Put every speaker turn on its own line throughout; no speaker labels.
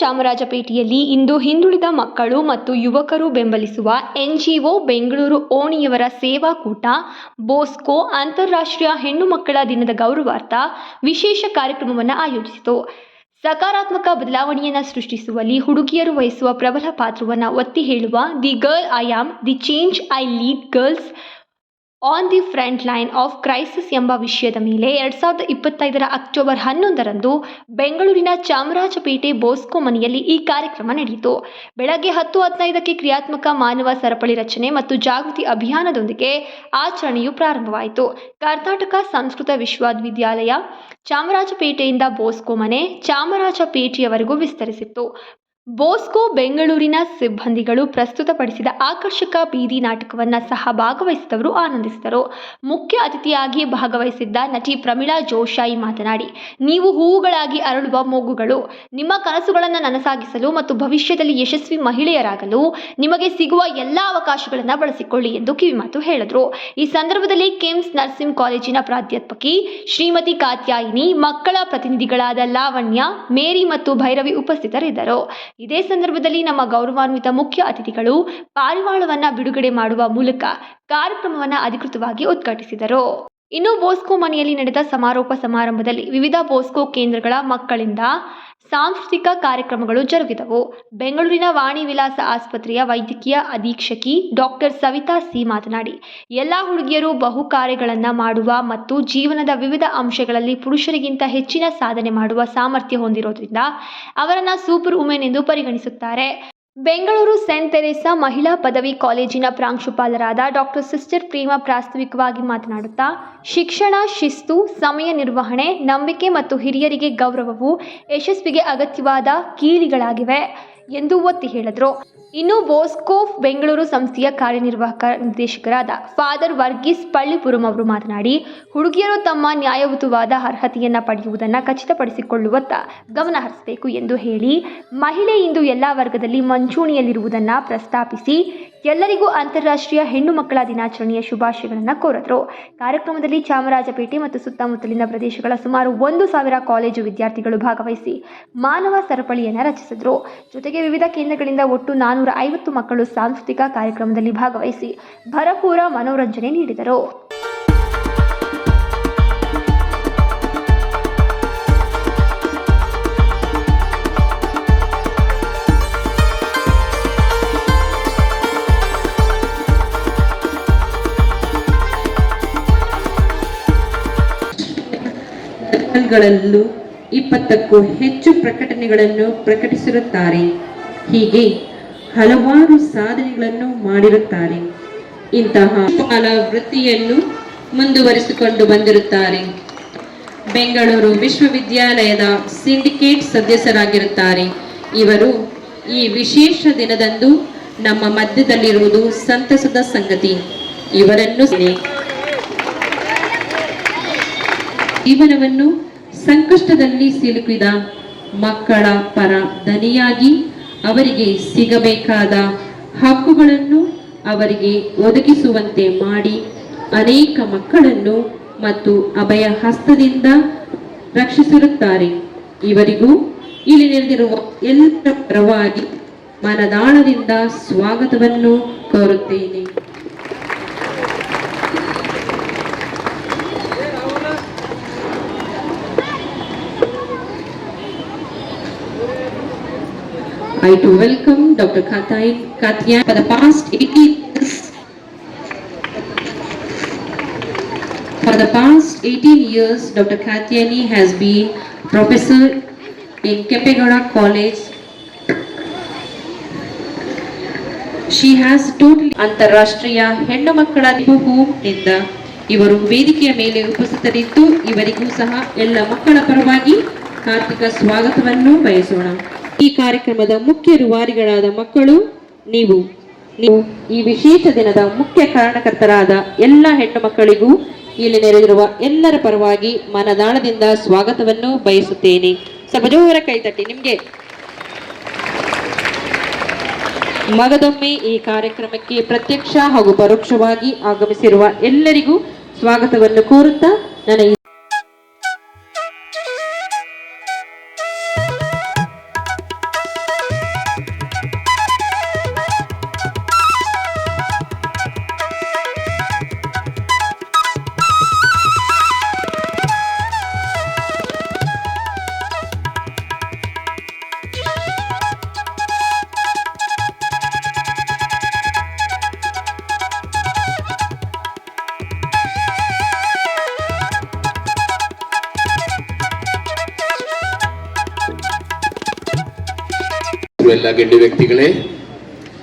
ಚಾಮರಾಜಪೇಟೆಯಲ್ಲಿ ಇಂದು ಹಿಂದುಳಿದ ಮಕ್ಕಳು ಮತ್ತು ಯುವಕರು ಬೆಂಬಲಿಸುವ ಎನ್ಜಿಒ ಬೆಂಗಳೂರು ಓಣಿಯವರ ಸೇವಾಕೂಟ ಬೋಸ್ಕೋ ಅಂತಾರಾಷ್ಟ್ರೀಯ ಹೆಣ್ಣು ಮಕ್ಕಳ ದಿನದ ಗೌರವಾರ್ಥ ವಿಶೇಷ ಕಾರ್ಯಕ್ರಮವನ್ನು ಆಯೋಜಿಸಿತು. ಸಕಾರಾತ್ಮಕ ಬದಲಾವಣೆಯನ್ನು ಸೃಷ್ಟಿಸುವಲ್ಲಿ ಹುಡುಗಿಯರು ವಹಿಸುವ ಪ್ರಬಲ ಪಾತ್ರವನ್ನು ಒತ್ತಿ ಹೇಳುವ the girl I am, the change I lead girls on the front line of crisis ಎಂಬ ವಿಷಯದ ಮೇಲೆ ಎರಡು ಸಾವಿರದ ಇಪ್ಪತ್ತೈದರ ಅಕ್ಟೋಬರ್ ಹನ್ನೊಂದರಂದು ಬೆಂಗಳೂರಿನ ಚಾಮರಾಜಪೇಟೆ ಬೋಸ್ಕೋ ಮನೆಯಲ್ಲಿ ಈ ಕಾರ್ಯಕ್ರಮ ನಡೆಯಿತು. ಬೆಳಗ್ಗೆ ಹತ್ತು ಹದಿನೈದಕ್ಕೆ ಕ್ರಿಯಾತ್ಮಕ ಮಾನವ ಸರಪಳಿ ರಚನೆ ಮತ್ತು ಜಾಗೃತಿ ಅಭಿಯಾನದೊಂದಿಗೆ ಆಚರಣೆಯು ಪ್ರಾರಂಭವಾಯಿತು. ಕರ್ನಾಟಕ ಸಂಸ್ಕೃತ ವಿಶ್ವವಿದ್ಯಾಲಯ, ಚಾಮರಾಜಪೇಟೆಯಿಂದ ಬೋಸ್ಕೋ ಮನೆ, ಚಾಮರಾಜಪೇಟೆಯವರೆಗೂ ವಿಸ್ತರಿಸಿತ್ತು. ಬೋಸ್ಕೋ ಬೆಂಗಳೂರಿನ ಸಿಬ್ಬಂದಿಗಳು ಪ್ರಸ್ತುತಪಡಿಸಿದ ಆಕರ್ಷಕ ಬೀದಿ ನಾಟಕವನ್ನು ಸಹ ಭಾಗವಹಿಸಿದವರು ಆನಂದಿಸಿದರು. ಮುಖ್ಯ ಅತಿಥಿಯಾಗಿ ಭಾಗವಹಿಸಿದ್ದ ನಟಿ ಪ್ರಮೀಳಾ ಜೋಶಾಯಿ ಮಾತನಾಡಿ, ನೀವು ಹೂವುಗಳಾಗಿ ಅರಳುವ ಮೊಗ್ಗುಗಳು ನಿಮ್ಮ ಕನಸುಗಳನ್ನು ನನಸಾಗಿಸಲು ಮತ್ತು ಭವಿಷ್ಯದಲ್ಲಿ ಯಶಸ್ವಿ ಮಹಿಳೆಯರಾಗಲು ನಿಮಗೆ ಸಿಗುವ ಎಲ್ಲ ಅವಕಾಶಗಳನ್ನು ಬಳಸಿಕೊಳ್ಳಿ ಎಂದು ಕಿವಿಮಾತು ಹೇಳಿದರು. ಈ ಸಂದರ್ಭದಲ್ಲಿ ಕಿಮ್ಸ್ ನರ್ಸಿಂಗ್ ಕಾಲೇಜಿನ ಪ್ರಾಧ್ಯಾಪಕಿ ಶ್ರೀಮತಿ ಕಾತ್ಯಾಯಿನಿ, ಮಕ್ಕಳ ಪ್ರತಿನಿಧಿಗಳಾದ ಲಾವಣ್ಯ, ಮೇರಿ ಮತ್ತು ಭೈರವಿ ಉಪಸ್ಥಿತರಿದ್ದರು. ಇದೇ ಸಂದರ್ಭದಲ್ಲಿ ನಮ್ಮ ಗೌರವಾನ್ವಿತ ಮುಖ್ಯ ಅತಿಥಿಗಳು ಪಾರಿವಾಳವನ್ನು ಬಿಡುಗಡೆ ಮಾಡುವ ಮೂಲಕ ಕಾರ್ಯಕ್ರಮವನ್ನು ಅಧಿಕೃತವಾಗಿ ಉದ್ಘಾಟಿಸಿದರು. ಇನ್ನು ಬೋಸ್ಕೋ ಮನೆಯಲ್ಲಿ ನಡೆದ ಸಮಾರೋಪ ಸಮಾರಂಭದಲ್ಲಿ ವಿವಿಧ ಬೋಸ್ಕೋ ಕೇಂದ್ರಗಳ ಮಕ್ಕಳಿಂದ ಸಾಂಸ್ಕೃತಿಕ ಕಾರ್ಯಕ್ರಮಗಳು ಜರುಗಿದವು. ಬೆಂಗಳೂರಿನ ವಾಣಿ ವಿಲಾಸ ಆಸ್ಪತ್ರೆಯ ವೈದ್ಯಕೀಯ ಅಧೀಕ್ಷಕಿ ಡಾಕ್ಟರ್ ಸವಿತಾ ಸಿ ಮಾತನಾಡಿ, ಎಲ್ಲ ಹುಡುಗಿಯರು ಬಹು ಕಾರ್ಯಗಳನ್ನು ಮಾಡುವ ಮತ್ತು ಜೀವನದ ವಿವಿಧ ಅಂಶಗಳಲ್ಲಿ ಪುರುಷರಿಗಿಂತ ಹೆಚ್ಚಿನ ಸಾಧನೆ ಮಾಡುವ ಸಾಮರ್ಥ್ಯ ಹೊಂದಿರೋದ್ರಿಂದ ಅವರನ್ನು ಸೂಪರ್ ವುಮೆನ್ ಎಂದು ಪರಿಗಣಿಸುತ್ತಾರೆ. ಬೆಂಗಳೂರು ಸೆಂಟ್ ತೆರೇಸಾ ಮಹಿಳಾ ಪದವಿ ಕಾಲೇಜಿನ ಪ್ರಾಂಶುಪಾಲರಾದ ಡಾಕ್ಟರ್ ಸಿಸ್ಟರ್ ಪ್ರೀಮಾ ಪ್ರಾಸ್ತಾವಿಕವಾಗಿ ಮಾತನಾಡುತ್ತಾ, ಶಿಕ್ಷಣ, ಶಿಸ್ತು, ಸಮಯ ನಿರ್ವಹಣೆ, ನಂಬಿಕೆ ಮತ್ತು ಹಿರಿಯರಿಗೆ ಗೌರವವು ಯಶಸ್ವಿಗೆ ಅಗತ್ಯವಾದ ಕೀಲಿಗಳಾಗಿವೆ ಎಂದು ಒತ್ತಿ ಹೇಳಿದರು. ಇನ್ನು ಬೋಸ್ಕೋಫ್ ಬೆಂಗಳೂರು ಸಂಸ್ಥೆಯ ಕಾರ್ಯನಿರ್ವಾಹಕ ನಿರ್ದೇಶಕರಾದ ಫಾದರ್ ವರ್ಗೀಸ್ ಪಳ್ಳಿಪುರಂ ಅವರು ಮಾತನಾಡಿ, ಹುಡುಗಿಯರು ತಮ್ಮ ನ್ಯಾಯಯುತವಾದ ಅರ್ಹತೆಯನ್ನು ಪಡೆಯುವುದನ್ನು ಖಚಿತಪಡಿಸಿಕೊಳ್ಳುವತ್ತ ಗಮನ ಹರಿಸಬೇಕು ಎಂದು ಹೇಳಿ, ಮಹಿಳೆ ಇಂದು ಎಲ್ಲ ವರ್ಗದಲ್ಲಿ ಮಂಚೂಣಿಯಲ್ಲಿರುವುದನ್ನು ಪ್ರಸ್ತಾಪಿಸಿ, ಎಲ್ಲರಿಗೂ ಅಂತಾರಾಷ್ಟ್ರೀಯ ಹೆಣ್ಣು ಮಕ್ಕಳ ದಿನಾಚರಣೆಯ ಶುಭಾಶಯಗಳನ್ನು ಕೋರಿದರು. ಕಾರ್ಯಕ್ರಮದಲ್ಲಿ ಚಾಮರಾಜಪೇಟೆ ಮತ್ತು ಸುತ್ತಮುತ್ತಲಿನ ಪ್ರದೇಶಗಳ ಸುಮಾರು ಒಂದು ಸಾವಿರ ಕಾಲೇಜು ವಿದ್ಯಾರ್ಥಿಗಳು ಭಾಗವಹಿಸಿ ಮಾನವ ಸರಪಳಿಯನ್ನು ರಚಿಸಿದರು. ಜೊತೆಗೆ ವಿವಿಧ ಕೇಂದ್ರಗಳಿಂದ ಒಟ್ಟು ನಾನೂರ ಐವತ್ತು ಮಕ್ಕಳು ಸಾಂಸ್ಕೃತಿಕ ಕಾರ್ಯಕ್ರಮದಲ್ಲಿ ಭಾಗವಹಿಸಿ ಭರಪೂರ ಮನೋರಂಜನೆ ನೀಡಿದರು.
ಗಳಲ್ಲೂ ಇಪ್ಪತ್ತಕ್ಕೂ ಹೆಚ್ಚು ಪ್ರಕಟಣೆಗಳನ್ನು ಪ್ರಕಟಿಸಿರುತ್ತಾರೆ. ಹೀಗೆ ಹಲವಾರು ಸಾಧನೆಗಳನ್ನು ಮಾಡಿರುತ್ತಾರೆ. ಇಂತಹ ಪಾಲ ವೃತ್ತಿಯನ್ನು ಮುಂದುವರಿಸಿಕೊಂಡು ಬಂದಿರುತ್ತಾರೆ. ಬೆಂಗಳೂರು ವಿಶ್ವವಿದ್ಯಾಲಯದ ಸಿಂಡಿಕೇಟ್ ಸದಸ್ಯರಾಗಿರುತ್ತಾರೆ. ಇವರು ಈ ವಿಶೇಷ ದಿನದಂದು ನಮ್ಮ ಮಧ್ಯದಲ್ಲಿರುವುದು ಸಂತಸದ ಸಂಗತಿ. ಇವರನ್ನು ಜೀವನವನ್ನು ಸಂಕಷ್ಟದಲ್ಲಿ ಸಿಲುಕಿದ ಮಕ್ಕಳ ಪರ ದನಿಯಾಗಿ ಅವರಿಗೆ ಸಿಗಬೇಕಾದ ಹಕ್ಕುಗಳನ್ನು ಅವರಿಗೆ ಒದಗಿಸುವಂತೆ ಮಾಡಿ ಅನೇಕ ಮಕ್ಕಳನ್ನು ಮತ್ತು ಅಭಯ ಹಸ್ತದಿಂದ ರಕ್ಷಿಸಿರುತ್ತಾರೆ. ಇವರಿಗೂ ಇಲ್ಲಿ ನೆರೆದಿರುವ ಎಲ್ಲ ಪರವಾಗಿ ಮನದಾಳದಿಂದ ಸ್ವಾಗತವನ್ನು ಕೋರುತ್ತೇನೆ. I do welcome Dr. Katai Katya for the past 80 years. For the past 18 years, Dr. Katyani has been professor in Kepegoda College. She has totally ಅಂತಾರಾಷ್ಟ್ರೀಯ ಹೆಣ್ಣು ಮಕ್ಕಳ ಇಂದ ಇವರು ವೇದಿಕೆಯ ಮೇಲೆ ಉಪಸ್ಥಿತರಿದ್ದು ಇವರಿಗೂ ಸಹ ಎಲ್ಲ ಮಕ್ಕಳ ಪರವಾಗಿ ಕಾರ್ತಿಕ ಸ್ವಾಗತವನ್ನು ಬಯಸೋಣ ಈ ಕಾರ್ಯಕ್ರಮದ ಮುಖ್ಯ ರೂವಾರಿಗಳಾದ ಮಕ್ಕಳು, ನೀವು. ನೀವು ಈ ವಿಶೇಷ ದಿನದ ಮುಖ್ಯ ಕಾರಣಕರ್ತರಾದ ಎಲ್ಲ ಹೆಣ್ಣು ಮಕ್ಕಳಿಗೂ ಇಲ್ಲಿ ನೆರೆದಿರುವ ಎಲ್ಲರ ಪರವಾಗಿ ಮನದಾಳದಿಂದ ಸ್ವಾಗತವನ್ನು ಬಯಸುತ್ತೇನೆ. ಸಭಜೋರ ಜೋರ ಕೈತಟ್ಟಿ ನಿಮಗೆ. ಮಗದೊಮ್ಮೆ ಈ ಕಾರ್ಯಕ್ರಮಕ್ಕೆ ಪ್ರತ್ಯಕ್ಷ ಹಾಗೂ ಪರೋಕ್ಷವಾಗಿ ಆಗಮಿಸಿರುವ ಎಲ್ಲರಿಗೂ ಸ್ವಾಗತವನ್ನು ಕೋರುತ್ತಾ ನನ್ನ
ಗಣ್ಯ ವ್ಯಕ್ತಿಗಳೇ,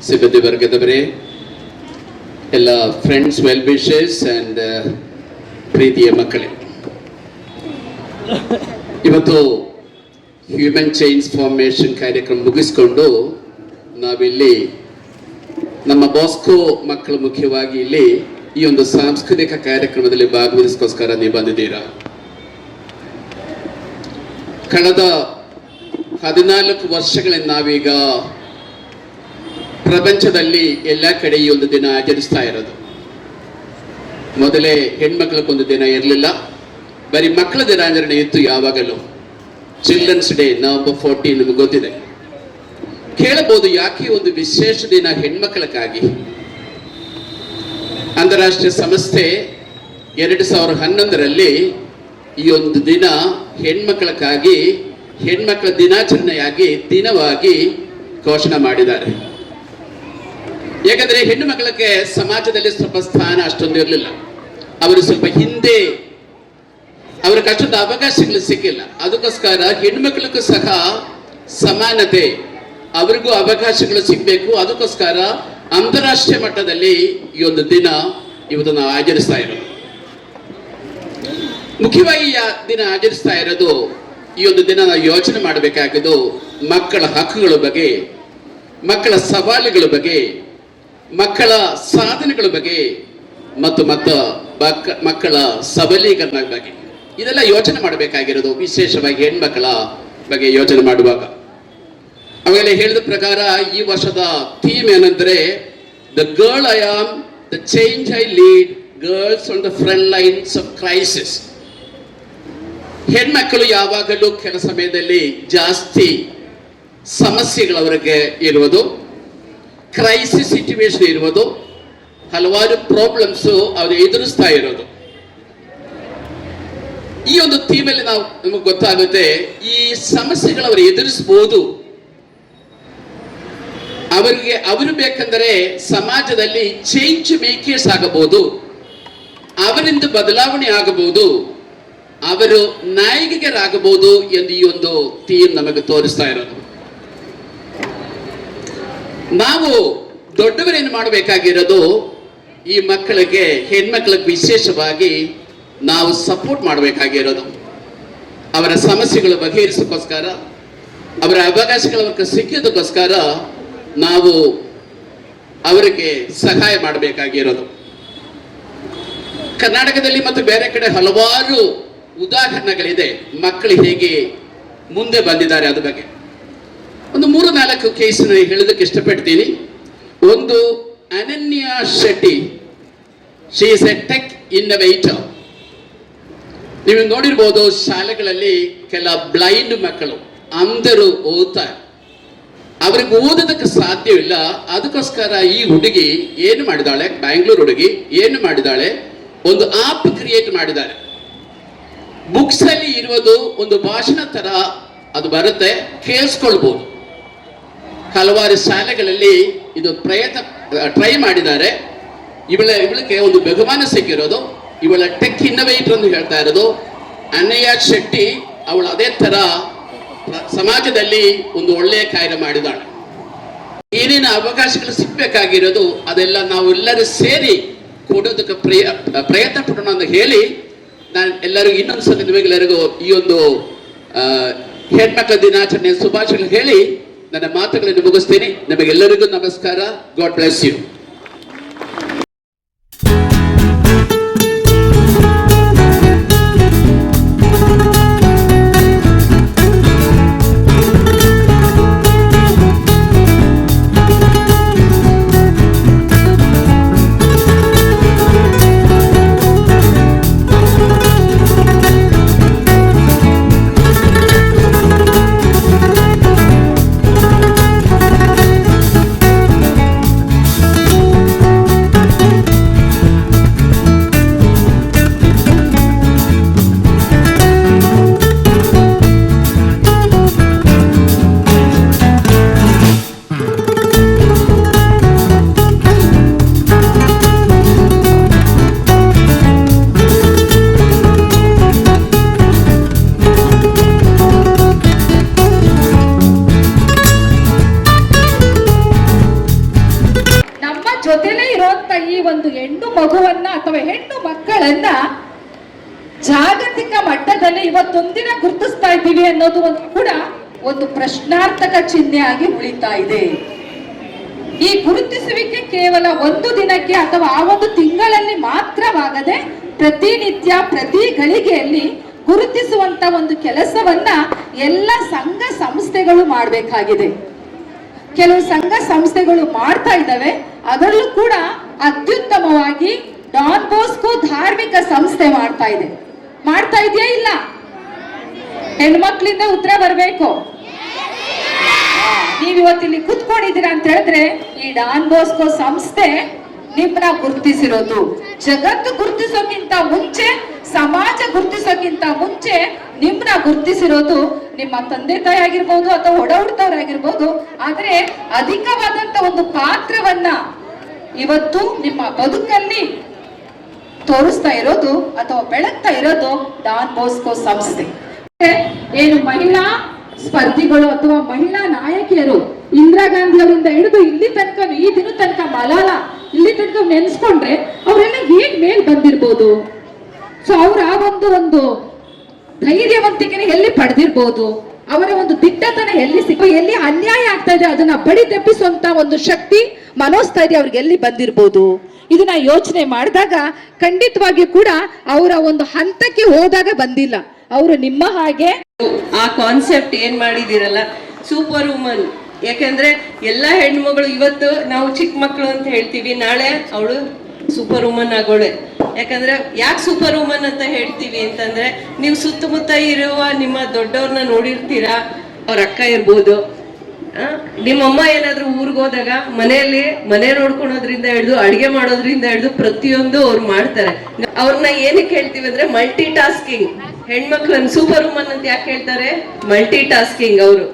ಸಿಬ್ಬಂದಿ ವರ್ಗದವರೇ, ಎಲ್ಲ ಫ್ರೆಂಡ್ಸ್ ವೆಲ್ ವಿಶಸ್ ಆ್ಯಂಡ್ ಪ್ರೀತಿಯ ಮಕ್ಕಳೇ. ಇವತ್ತು ಹ್ಯೂಮನ್ ಚೈನ್ಸ್ ಫಾರ್ಮೇಷನ್ ಕಾರ್ಯಕ್ರಮ ಮುಗಿಸ್ಕೊಂಡು ನಾವಿಲ್ಲಿ ನಮ್ಮ ಬಾಸ್ಕೋ ಮಕ್ಕಳು ಮುಖ್ಯವಾಗಿ ಇಲ್ಲಿ ಈ ಒಂದು ಸಾಂಸ್ಕೃತಿಕ ಕಾರ್ಯಕ್ರಮದಲ್ಲಿ ಭಾಗವಹಿಸೋಸ್ಕರ ನೀವು ಬಂದಿದ್ದೀರಾ? ಕಳೆದ ಹದಿನಾಲ್ಕು ವರ್ಷಗಳಿಂದ ನಾವೀಗ ಪ್ರಪಂಚದಲ್ಲಿ ಎಲ್ಲ ಕಡೆ ಈ ಒಂದು ದಿನ ಆಚರಿಸ್ತಾ ಇರೋದು. ಮೊದಲೇ ಹೆಣ್ಮಕ್ಳಿಗೊಂದು ದಿನ ಇರಲಿಲ್ಲ. ಬರೀ ಮಕ್ಕಳ ದಿನಾಚರಣೆ ಇತ್ತು ಯಾವಾಗಲೂ. ಚಿಲ್ಡ್ರನ್ಸ್ ಡೇ ನವಂಬರ್ ಫೋರ್ಟೀನ್ ನಿಮಗೆ ಗೊತ್ತಿದೆ. ಕೇಳಬಹುದು ಯಾಕೆ ಒಂದು ವಿಶೇಷ ದಿನ ಹೆಣ್ಮಕ್ಳಕ್ಕಾಗಿ ಅಂತಾರಾಷ್ಟ್ರೀಯ ಸಂಸ್ಥೆ ಎರಡು ಸಾವಿರದ ಹನ್ನೊಂದರಲ್ಲಿ ಈ ಒಂದು ದಿನ ಹೆಣ್ಮಕ್ಳಕ್ಕಾಗಿ ಹೆಣ್ಮಕ್ಳ ದಿನಾಚರಣೆಯಾಗಿ ದಿನವಾಗಿ ಘೋಷಣೆ ಮಾಡಿದ್ದಾರೆ. ಯಾಕಂದ್ರೆ ಹೆಣ್ಣು ಮಕ್ಕಳಿಗೆ ಸಮಾಜದಲ್ಲಿ ಸ್ವಲ್ಪ ಸ್ಥಾನ ಅಷ್ಟೊಂದು ಇರಲಿಲ್ಲ. ಅವರು ಸ್ವಲ್ಪ ಹಿಂದೆ ಅವರ ಕಷ್ಟದ ಅವಕಾಶಗಳು ಸಿಕ್ಕಿಲ್ಲ. ಅದಕ್ಕೋಸ್ಕರ ಹೆಣ್ಮಕ್ಳಿಗೂ ಸಹ ಸಮಾನತೆ, ಅವರಿಗೂ ಅವಕಾಶಗಳು ಸಿಗಬೇಕು. ಅದಕ್ಕೋಸ್ಕರ ಅಂತಾರಾಷ್ಟ್ರೀಯ ಮಟ್ಟದಲ್ಲಿ ಈ ಒಂದು ದಿನ ಇವತ್ತು ನಾವು ಆಚರಿಸ್ತಾ ಇರೋದು. ಮುಖ್ಯವಾಗಿ ದಿನ ಆಚರಿಸ್ತಾ ಇರೋದು ಈ ಒಂದು ದಿನ ನಾವು ಯೋಚನೆ ಮಾಡಬೇಕಾಗಿದ್ದು ಮಕ್ಕಳ ಹಕ್ಕುಗಳ ಬಗ್ಗೆ, ಮಕ್ಕಳ ಸವಾಲುಗಳ ಬಗ್ಗೆ, ಮಕ್ಕಳ ಸಾಧನೆಗಳ ಬಗ್ಗೆ, ಮತ್ತು ಮತ್ತು ಮಕ್ಕ- ಮಕ್ಕಳ ಸಬಲೀಕರಣ ಬಗ್ಗೆ. ಇದೆಲ್ಲ ಯೋಚನೆ ಮಾಡಬೇಕಾಗಿರೋದು, ವಿಶೇಷವಾಗಿ ಹೆಣ್ಮಕ್ಕಳ ಬಗ್ಗೆ ಯೋಚನೆ ಮಾಡುವಾಗ. ಆಮೇಲೆ ಹೇಳಿದ ಪ್ರಕಾರ ಈ ವರ್ಷದ ಥೀಮ್ ಏನಂದ್ರೆ the girl I am the change I lead girls on the front lines of crisis ಹೆಣ್ಮಕ್ಕಳು ಯಾವಾಗಲೂ ಕೆಲ ಸಮಯದಲ್ಲಿ ಜಾಸ್ತಿ ಸಮಸ್ಯೆಗಳು ಅವರಿಗೆ ಇರುವುದು ಕ್ರೈಸಿಸ್ ಸಿಚುವೇಶನ್ ಇರುವುದು, ಹಲವಾರು ಪ್ರಾಬ್ಲಮ್ಸ್ ಅವರು ಎದುರಿಸ್ತಾ ಇರೋದು. ಈ ಒಂದು ಥೀಮಲ್ಲಿ ನಾವು ನಮಗೆ ಗೊತ್ತಾಗುತ್ತೆ, ಈ ಸಮಸ್ಯೆಗಳು ಅವರು ಎದುರಿಸಬಹುದು ಅವರಿಗೆ, ಅವರು ಬೇಕಂದರೆ ಸಮಾಜದಲ್ಲಿ ಚೇಂಜ್ ಮೇಕರ್ಸ್ ಆಗಬಹುದು, ಅವರಿಂದ ಬದಲಾವಣೆ ಆಗಬಹುದು. ಅವರು ನಾಯಕಿಗರಾಗಬಹುದು ಎಂದು ಈ ಒಂದು ಥೀಮ್ ನಮಗೆ ತೋರಿಸ್ತಾ ಇರೋದು. ನಾವು ದೊಡ್ಡವರೇನು ಮಾಡಬೇಕಾಗಿರೋದು ಈ ಮಕ್ಕಳಿಗೆ ಹೆಣ್ಮಕ್ಳಿಗೆ ವಿಶೇಷವಾಗಿ ನಾವು ಸಪೋರ್ಟ್ ಮಾಡಬೇಕಾಗಿರೋದು. ಅವರ ಸಮಸ್ಯೆಗಳು ಬಗೆಹರಿಸೋಕ್ಕೋಸ್ಕರ, ಅವರ ಅವಕಾಶಗಳ ಸಿಕ್ಕಿದ್ದಕ್ಕೋಸ್ಕರ ನಾವು ಅವರಿಗೆ ಸಹಾಯ ಮಾಡಬೇಕಾಗಿರೋದು. ಕರ್ನಾಟಕದಲ್ಲಿ ಮತ್ತು ಬೇರೆ ಕಡೆ ಹಲವಾರು ಉದಾಹರಣೆಗಳಿದೆ. ಮಕ್ಕಳು ಹೇಗೆ ಮುಂದೆ ಬಂದಿದ್ದಾರೆ ಅದ್ರ ಬಗ್ಗೆ. ಒಂದು ಮೂರು ನಾಲ್ಕು ಕೇಸ್ ಹೇಳೋದಕ್ಕೆ ಇಷ್ಟಪಡ್ತೀನಿ. ಒಂದು Ananya Shetty. She is a tech innovator ನೀವು ನೋಡಿರ್ಬೋದು ಶಾಲೆಗಳಲ್ಲಿ ಕೆಲ ಬ್ಲೈಂಡ್ ಮಕ್ಕಳು, ಅಂಧರು ಓದ್ತಾರೆ. ಅವ್ರಿಗೆ ಓದೋದಕ್ಕೆ ಸಾಧ್ಯವಿಲ್ಲ. ಅದಕ್ಕೋಸ್ಕರ ಈ ಹುಡುಗಿ ಏನು ಮಾಡಿದಾಳೆ ಬ್ಯಾಂಗ್ಳೂರ್ ಹುಡುಗಿ ಏನು ಮಾಡಿದಾಳೆ, ಒಂದು ಆಪ್ ಕ್ರಿಯೇಟ್ ಮಾಡಿದ್ದಾರೆ. ಬುಕ್ಸ್ ಅಲ್ಲಿ ಇರುವುದು ಒಂದು ಭಾಷಣ ತರ ಅದು ಬರುತ್ತೆ. ಕೇಳಿಸ್ಕೊಳ್ಬಹುದು ಹಲವಾರು ಶಾಲೆಗಳಲ್ಲಿ ಇದು ಪ್ರಯತ್ನ, ಟ್ರೈ ಮಾಡಿದ್ದಾರೆ. ಇವಳ, ಇವಳಿಗೆ ಒಂದು ಬಹುಮಾನ ಸಿಕ್ಕಿರೋದು. ಇವಳ ಟೆಕ್ ಇನ್ನೋವೇಟರ್ ಅಂತ ಹೇಳ್ತಾ ಇರೋದು. ಅನಯ್ಯ ಶೆಟ್ಟಿ ಅವಳು ಅದೇ ತರ ಸಮಾಜದಲ್ಲಿ ಒಂದು ಒಳ್ಳೆಯ ಕಾರ್ಯ ಮಾಡಿದಾಳೆ ಏನೇನು ಅವಕಾಶಗಳು ಸಿಗ್ಬೇಕಾಗಿರೋದು ಅದೆಲ್ಲ ನಾವು ಎಲ್ಲರೂ ಸೇರಿ ಕೊಡೋದಕ್ಕೆ ಪ್ರಯ, ಪ್ರಯತ್ನ ಪಡೋಣ ಅಂತ ಹೇಳಿ ನಾನು ಎಲ್ಲರಿಗೂ ಇನ್ನೊಂದು ಸಲ ನಿಮಗೆಲ್ಲರಿಗೂ ಈ ಒಂದು ಹೆಣ್ಮಕ್ಳ ದಿನಾಚರಣೆ ಶುಭಾಶಯಗಳು ಹೇಳಿ ನನ್ನ ಮಾತುಗಳನ್ನು ಮುಗಿಸ್ತೀನಿ. ನಿಮಗೆಲ್ಲರಿಗೂ ನಮಸ್ಕಾರ. ಗಾಡ್ ಬ್ಲೆಸ್ ಯು
ಅಥವಾ ಹೆಣ್ಣು ಮಕ್ಕಳನ್ನ ಜಾಗತಿಕ ಮಟ್ಟದಲ್ಲಿ ಇವತ್ತೊಂದಿನ ಗುರುತಿಸ್ತಾ ಇದ್ದೀವಿ ಅನ್ನೋದು ಒಂದು ಕೂಡ ಒಂದು ಪ್ರಶ್ನಾರ್ಥಕ ಚಿಹ್ನೆ ಆಗಿ ಉಳಿತಾ ಇದೆ. ಈ ಗುರುತಿಸುವಿಕೆ ಕೇವಲ ಒಂದು ದಿನಕ್ಕೆ ಅಥವಾ ಆ ಒಂದು ತಿಂಗಳಲ್ಲಿ ಮಾತ್ರವಾಗದೆ ಪ್ರತಿನಿತ್ಯ ಪ್ರತಿ ಗಳಿಗೆಯಲ್ಲಿ ಗುರುತಿಸುವಂತ ಒಂದು ಕೆಲಸವನ್ನ ಎಲ್ಲ ಸಂಘ ಸಂಸ್ಥೆಗಳು ಮಾಡಬೇಕಾಗಿದೆ. ಕೆಲವು ಸಂಘ ಸಂಸ್ಥೆಗಳು ಮಾಡ್ತಾ ಇದ್ದಾವೆ. ಅದರಲ್ಲೂ ಕೂಡ ಅತ್ಯುತ್ತಮವಾಗಿ ಡಾನ್ ಬೋಸ್ಕೋ ಧಾರ್ಮಿಕ ಸಂಸ್ಥೆ ಮಾಡ್ತಾ ಇದೆ. ಮಾಡ್ತಾ ಇದೆಯಾ ಇಲ್ಲ? ಹೆಣ್ಮಕ್ಳಿಂದ ಉತ್ತರ ಬರಬೇಕು. ನೀವ್ ಇವತ್ತಿಲ್ಲಿ ಕುತ್ಕೊಂಡಿದ್ದೀರಾ ಅಂತ ಹೇಳಿದ್ರೆ ಈ ಡಾನ್ ಬೋಸ್ಕೋ ಸಂಸ್ಥೆ ನಿಮ್ಮನ್ನ ಗುರುತಿಸಿರೋದು. ಜಗತ್ತು ಗುರುತಿಸೋಕ್ಕಿಂತ ಮುಂಚೆ, ಸಮಾಜ ಗುರುತಿಸೋಕ್ಕಿಂತ ಮುಂಚೆ ನಿಮ್ಮನ್ನ ಗುರುತಿಸಿರೋದು ನಿಮ್ಮ ತಂದೆ ತಾಯಿ ಆಗಿರ್ಬೋದು ಅಥವಾ ಒಡ ಹುಡ್ತವ್ರಾಗಿರ್ಬೋದು ಆದ್ರೆ ಅಧಿಕವಾದಂತ ಒಂದು ಪಾತ್ರವನ್ನ ಇವತ್ತು ನಿಮ್ಮ ಬದುಕಲ್ಲಿ ತೋರಿಸ್ತಾ ಇರೋದು ಅಥವಾ ಬೆಳಗ್ತಾ ಇರೋದು ಡಾನ್ ಬೋಸ್ಕೋ ಸಂಸ್ಥೆ. ಏನು ಮಹಿಳಾ ಸ್ಪರ್ಧಿಗಳು ಅಥವಾ ಮಹಿಳಾ ನಾಯಕಿಯರು ಇಂದಿರಾ ಗಾಂಧಿ ಅವರಿಂದ ಹಿಡಿದು ಇಲ್ಲಿ ತನಕ ಈ ದಿನ ತನಕ ಮಲಾಲ ಇಲ್ಲಿ ತನಕ ನೆನೆಸ್ಕೊಂಡ್ರೆ ಅವರೆಲ್ಲ ಹೇಗ್ ಮೇಲ್ ಬಂದಿರ್ಬೋದು? ಸೊ ಅವರ ಒಂದು ಒಂದು ಧೈರ್ಯವಂತಿಕೆ ಎಲ್ಲಿ ಪಡೆದಿರ್ಬೋದು? ಅವರ ಒಂದು ದಿಟ್ಟತನ ಎಲ್ಲಿ ಸಿಕ್ಕ ಎಲ್ಲಿ ಅನ್ಯಾಯ ಆಗ್ತಾ ಇದೆ ಅದನ್ನ ಬಡಿ ತಪ್ಪಿಸುವಂತ ಒಂದು ಶಕ್ತಿ ಮನೋಸ್ಥೈರ್ಯ ಅವ್ರಿಗೆ ಎಲ್ಲಿ ಬಂದಿರ್ಬೋದು? ಇದನ್ನ ಯೋಚನೆ ಮಾಡಿದಾಗ ಖಂಡಿತವಾಗಿಯೂ ಕೂಡ ಅವರ ಒಂದು ಹಂತಕ್ಕೆ ಹೋದಾಗ ಬಂದಿಲ್ಲ. ಅವರು ನಿಮ್ಮ ಹಾಗೆ
ಆ ಕಾನ್ಸೆಪ್ಟ್ ಏನ್ ಮಾಡಿದಿರಲ್ಲ ಸೂಪರ್ ವುಮನ್ ಯಾಕಂದ್ರೆ ಎಲ್ಲಾ ಹೆಣ್ಮಗಳು ಇವತ್ತು ನಾವು ಚಿಕ್ಕ ಮಕ್ಕಳು ಅಂತ ಹೇಳ್ತೀವಿ. ನಾಳೆ ಅವಳು ಸೂಪರ್ ವುಮನ್ ಆಗೋಳೆ. ಯಾಕಂದ್ರೆ ಯಾಕೆ ಸೂಪರ್ ವುಮನ್ ಅಂತ ಹೇಳ್ತೀವಿ ಅಂತಂದ್ರೆ, ನೀವು ಸುತ್ತಮುತ್ತ ಇರುವ ನಿಮ್ಮ ದೊಡ್ಡವ್ರನ್ನ ನೋಡಿರ್ತೀರಾ? ಅವ್ರ ಅಕ್ಕ ಇರ್ಬೋದು. ನಿಮ್ಮಮ್ಮ ಏನಾದ್ರೂ ಊರಿಗೆ ಹೋದಾಗ ಮನೆಯಲ್ಲಿ ಮನೆ ನೋಡ್ಕೊಳೋದ್ರಿಂದ ಹಿಡಿದು ಅಡಿಗೆ ಮಾಡೋದ್ರಿಂದ ಹಿಡಿದು ಪ್ರತಿಯೊಂದು ಅವ್ರು ಮಾಡ್ತಾರೆ. ಅವ್ರನ್ನ ಏನಕ್ಕೆ ಹೇಳ್ತೀವಿ ಅಂದ್ರೆ ಮಲ್ಟಿ ಟಾಸ್ಕಿಂಗ್ ಹೆಣ್ಮಕ್ಳನ್ನ ಸೂಪರ್ ವುಮನ್ ಅಂತ ಯಾಕೆ ಹೇಳ್ತಾರೆ? ಮಲ್ಟಿ ಟಾಸ್ಕಿಂಗ್ ಅವರು.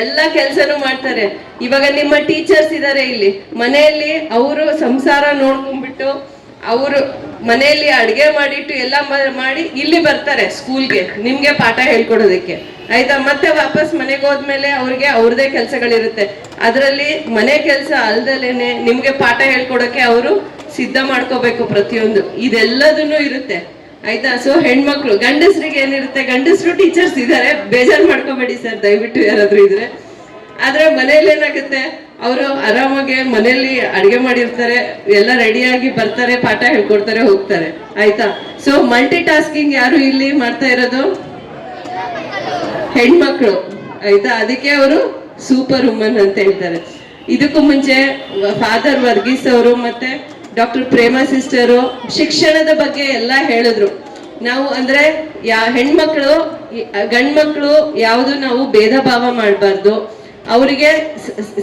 ಎಲ್ಲ ಕೆಲ್ಸನೂ ಮಾಡ್ತಾರೆ. ಇವಾಗ ನಿಮ್ಮ ಟೀಚರ್ಸ್ ಇದಾರೆ ಇಲ್ಲಿ. ಮನೆಯಲ್ಲಿ ಅವರು ಸಂಸಾರ ನೋಡ್ಕೊಂಡ್ಬಿಟ್ಟು ಅವರು ಮನೆಯಲ್ಲಿ ಅಡಿಗೆ ಮಾಡಿಟ್ಟು ಎಲ್ಲ ಮಾಡಿ ಇಲ್ಲಿ ಬರ್ತಾರೆ ಸ್ಕೂಲ್ಗೆ ನಿಮ್ಗೆ ಪಾಠ ಹೇಳ್ಕೊಡೋದಕ್ಕೆ. ಆಯ್ತಾ? ಮತ್ತೆ ವಾಪಸ್ ಮನೆಗೆ ಹೋದ್ಮೇಲೆ ಅವ್ರಿಗೆ ಅವ್ರದೇ ಕೆಲಸಗಳಿರುತ್ತೆ. ಅದರಲ್ಲಿ ಮನೆ ಕೆಲಸ ಅಲ್ದಲೇನೆ ನಿಮ್ಗೆ ಪಾಠ ಹೇಳ್ಕೊಡಕ್ಕೆ ಅವರು ಸಿದ್ಧ ಮಾಡ್ಕೋಬೇಕು ಪ್ರತಿಯೊಂದು. ಇದೆಲ್ಲದನ್ನು ಇರುತ್ತೆ. ಆಯ್ತಾ? ಸೊ ಹೆಣ್ಮಕ್ಳು, ಗಂಡಸ್ರಿಗೆ ಏನಿರುತ್ತೆ? ಗಂಡಸರು ಟೀಚರ್ಸ್ ಇದ್ದಾರೆ ಬೇಜಾರ್ ಮಾಡ್ಕೋಬೇಡಿ ಸರ್ ದಯವಿಟ್ಟು ಯಾರಾದ್ರೂ ಇದ್ರೆ. ಆದ್ರೆ ಮನೇಲಿ ಏನಾಗುತ್ತೆ? ಅವರು ಆರಾಮಾಗಿ ಮನೆಯಲ್ಲಿ ಅಡಿಗೆ ಮಾಡಿರ್ತಾರೆ. ಎಲ್ಲ ರೆಡಿಯಾಗಿ ಬರ್ತಾರೆ, ಪಾಠ ಹೇಳ್ಕೊಡ್ತಾರೆ, ಹೋಗ್ತಾರೆ. ಆಯ್ತಾ? ಸೊ ಮಲ್ಟಿ ಟಾಸ್ಕಿಂಗ್ ಯಾರು ಇಲ್ಲಿ ಮಾಡ್ತಾ ಇರೋದು? ಹೆಣ್ಮಕ್ಳು, ಆಯ್ತಾ? ಅದಕ್ಕೆ ಅವರು ಸೂಪರ್ ವುಮನ್ ಅಂತ ಹೇಳ್ತಾರೆ. ಇದಕ್ಕೂ ಮುಂಚೆ ಫಾದರ್ ವರ್ಗೀಸ್ ಅವರು ಮತ್ತೆ ಡಾಕ್ಟರ್ ಪ್ರೇಮ ಸಿಸ್ಟರು ಶಿಕ್ಷಣದ ಬಗ್ಗೆ ಎಲ್ಲ ಹೇಳಿದ್ರು. ನಾವು ಅಂದ್ರೆ, ಯಾ ಹೆಣ್ಮಕ್ಳು, ಗಂಡ್ಮಕ್ಳು ಯಾವುದು ನಾವು ಭೇದ ಭಾವ ಮಾಡಬಾರ್ದು. ಅವರಿಗೆ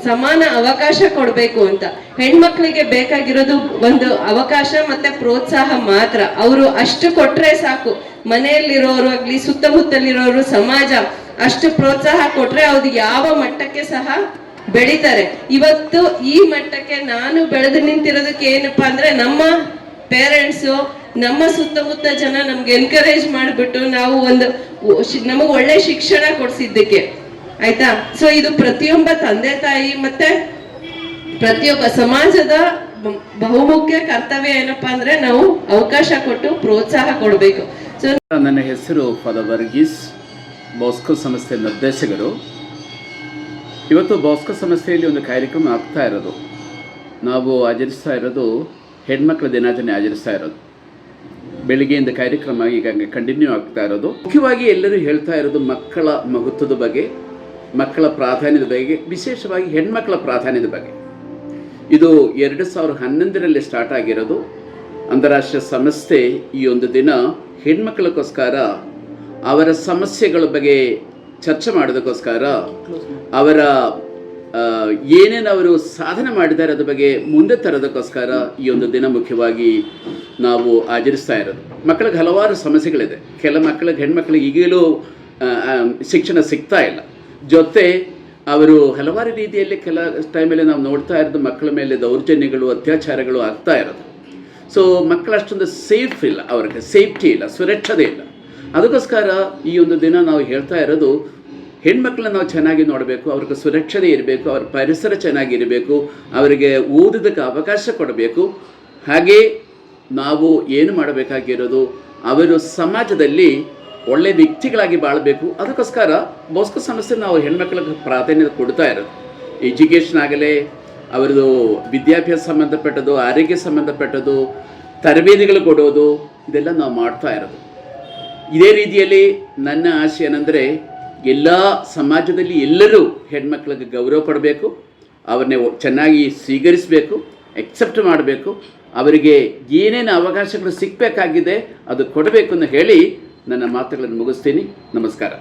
ಸಮಾನ ಅವಕಾಶ ಕೊಡಬೇಕು ಅಂತ. ಹೆಣ್ಮಕ್ಳಿಗೆ ಬೇಕಾಗಿರೋದು ಒಂದು ಅವಕಾಶ ಮತ್ತೆ ಪ್ರೋತ್ಸಾಹ ಮಾತ್ರ. ಅವರು ಅಷ್ಟು ಕೊಟ್ರೆ ಸಾಕು. ಮನೆಯಲ್ಲಿರೋರು ಆಗ್ಲಿ, ಸುತ್ತಮುತ್ತಲಿರೋರು ಸಮಾಜ ಅಷ್ಟು ಪ್ರೋತ್ಸಾಹ ಕೊಟ್ರೆ ಅವ್ರು ಯಾವ ಮಟ್ಟಕ್ಕೆ ಸಹ ಬೆಳಿತಾರೆ. ಇವತ್ತು ಈ ಮಟ್ಟಕ್ಕೆ ನಾನು ಬೆಳೆದು ನಿಂತಿರೋದಕ್ಕೆ ಏನಪ್ಪಾ ಅಂದ್ರೆ ನಮ್ಮ ಪೇರೆಂಟ್ಸು ನಮ್ಮ ಸುತ್ತಮುತ್ತ ಜನ ನಮ್ಗೆ ಎನ್ಕರೇಜ್ ಮಾಡಿಬಿಟ್ಟು ನಾವು ಒಂದು ನಮಗೆ ಒಳ್ಳೆ ಶಿಕ್ಷಣ ಕೊಡ್ಸಿದ್ದಕ್ಕೆ. ಆಯ್ತಾ? ಸೊ ಇದು ಪ್ರತಿಯೊಬ್ಬ ತಂದೆ ತಾಯಿ ಮತ್ತೆ ಪ್ರತಿಯೊಬ್ಬ ಸಮಾಜದ ಬಹುಮುಖ್ಯ ಕರ್ತವ್ಯ ಏನಪ್ಪಾ ಅಂದ್ರೆ ನಾವು ಅವಕಾಶ ಕೊಟ್ಟು ಪ್ರೋತ್ಸಾಹ ಕೊಡಬೇಕು. ಸೊ
ನನ್ನ ಹೆಸರು ಪದವರ್ಗೀಸ್ ವರ್ಗೀಸ್. ಬಾಸ್ಕೋ ಸಂಸ್ಥೆ ನಿರ್ದೇಶಕರು. ಇವತ್ತು ಬಾಸ್ಕೋ ಸಂಸ್ಥೆಯಲ್ಲಿ ಒಂದು ಕಾರ್ಯಕ್ರಮ ಆಗ್ತಾ ಇರೋದು. ನಾವು ಆಚರಿಸ್ತಾ ಇರೋದು ಹೆಣ್ಮಕ್ಳ ದಿನಾಚರಣೆ ಆಚರಿಸ್ತಾ ಇರೋದು. ಬೆಳಿಗ್ಗೆಯಿಂದ ಕಾರ್ಯಕ್ರಮ ಈಗ ಕಂಟಿನ್ಯೂ ಆಗ್ತಾ ಇರೋದು. ಮುಖ್ಯವಾಗಿ ಎಲ್ಲರೂ ಹೇಳ್ತಾ ಇರೋದು ಮಕ್ಕಳ ಮಹತ್ವದ ಬಗ್ಗೆ. ಮಕ್ಕಳ ಪ್ರಾಧಾನ್ಯದ ಬಗ್ಗೆ ವಿಶೇಷವಾಗಿ ಹೆಣ್ಮಕ್ಕಳ ಪ್ರಾಧಾನ್ಯದ ಬಗ್ಗೆ. ಇದು ಎರಡು ಸಾವಿರ ಹನ್ನೊಂದರಲ್ಲಿ ಸ್ಟಾರ್ಟ್ ಆಗಿರೋದು. ಅಂತಾರಾಷ್ಟ್ರೀಯ ಸಂಸ್ಥೆ ಈ ಒಂದು ದಿನ ಹೆಣ್ಮಕ್ಕಳಿಗೋಸ್ಕರ ಅವರ ಸಮಸ್ಯೆಗಳ ಬಗ್ಗೆ ಚರ್ಚೆ ಮಾಡೋದಕ್ಕೋಸ್ಕರ ಅವರ ಏನೇನು ಅವರು ಸಾಧನೆ ಮಾಡಿದ್ದಾರೆ ಅದ್ರ ಬಗ್ಗೆ ಮುಂದೆ ತರೋದಕ್ಕೋಸ್ಕರ ಈ ಒಂದು ದಿನ ಮುಖ್ಯವಾಗಿ ನಾವು ಆಚರಿಸ್ತಾ ಇರೋದು. ಮಕ್ಕಳಿಗೆ ಹಲವಾರು ಸಮಸ್ಯೆಗಳಿದೆ. ಕೆಲ ಮಕ್ಕಳಿಗೆ ಹೆಣ್ಮಕ್ಳಿಗೆ ಈಗಲೂ ಶಿಕ್ಷಣ ಸಿಗ್ತಾ ಇಲ್ಲ. ಜೊತೆ ಅವರು ಹಲವಾರು ರೀತಿಯಲ್ಲಿ ಕೆಲ ಟೈಮಲ್ಲಿ ನಾವು ನೋಡ್ತಾ ಇರೋದು ಮಕ್ಕಳ ಮೇಲೆ ದೌರ್ಜನ್ಯಗಳು, ಅತ್ಯಾಚಾರಗಳು ಆಗ್ತಾ ಇರೋದು. ಸೊ ಮಕ್ಕಳು ಅಷ್ಟೊಂದು ಸೇಫ್ ಇಲ್ಲ ಅವ್ರಿಗೆ ಸೇಫ್ಟಿ ಇಲ್ಲ, ಸುರಕ್ಷತೆ ಇಲ್ಲ. ಅದಕ್ಕೋಸ್ಕರ ಈ ಒಂದು ದಿನ ನಾವು ಹೇಳ್ತಾ ಇರೋದು, ಹೆಣ್ಮಕ್ಳನ್ನ ನಾವು ಚೆನ್ನಾಗಿ ನೋಡಬೇಕು, ಅವ್ರಿಗೆ ಸುರಕ್ಷತೆ ಇರಬೇಕು, ಅವ್ರ ಪರಿಸರ ಚೆನ್ನಾಗಿರಬೇಕು ಅವರಿಗೆ ಓದೋದಕ್ಕೆ ಅವಕಾಶ ಕೊಡಬೇಕು. ಹಾಗೆ ನಾವು ಏನು ಮಾಡಬೇಕಾಗಿರೋದು, ಅವರು ಸಮಾಜದಲ್ಲಿ ಒಳ್ಳೆ ವ್ಯಕ್ತಿಗಳಾಗಿ ಬಾಳಬೇಕು. ಅದಕ್ಕೋಸ್ಕರ ಬೋಸ್ಕೋ ಸಂಸ್ಥೆ ನಾವು ಹೆಣ್ಮಕ್ಳಿಗೆ ಪ್ರಾಧಾನ್ಯತೆ ಕೊಡ್ತಾ ಇರೋದು. ಎಜುಕೇಷನ್ ಆಗಲೇ ಅವರದು ವಿದ್ಯಾಭ್ಯಾಸ ಸಂಬಂಧಪಟ್ಟದ್ದು, ಆರೋಗ್ಯ ಸಂಬಂಧಪಟ್ಟದ್ದು, ತರಬೇತಿಗಳು ಕೊಡೋದು, ಇದೆಲ್ಲ ನಾವು ಮಾಡ್ತಾ ಇರೋದು. ಇದೇ ರೀತಿಯಲ್ಲಿ ನನ್ನ ಆಸೆ ಏನಂದರೆ, ಎಲ್ಲ ಸಮಾಜದಲ್ಲಿ ಎಲ್ಲರೂ ಹೆಣ್ಮಕ್ಳಿಗೆ ಗೌರವ ಪಡಬೇಕು ಅವ್ರನ್ನೇ ಚೆನ್ನಾಗಿ ಸ್ವೀಕರಿಸಬೇಕು ಎಕ್ಸೆಪ್ಟ್ ಮಾಡಬೇಕು, ಅವರಿಗೆ ಏನೇನು ಅವಕಾಶಗಳು ಸಿಗಬೇಕಾಗಿದೆ ಅದು ಕೊಡಬೇಕು ಅಂತ ಹೇಳಿ ನನ್ನ ಮಾತುಗಳನ್ನು ಮುಗಿಸ್ತೀನಿ. ನಮಸ್ಕಾರ.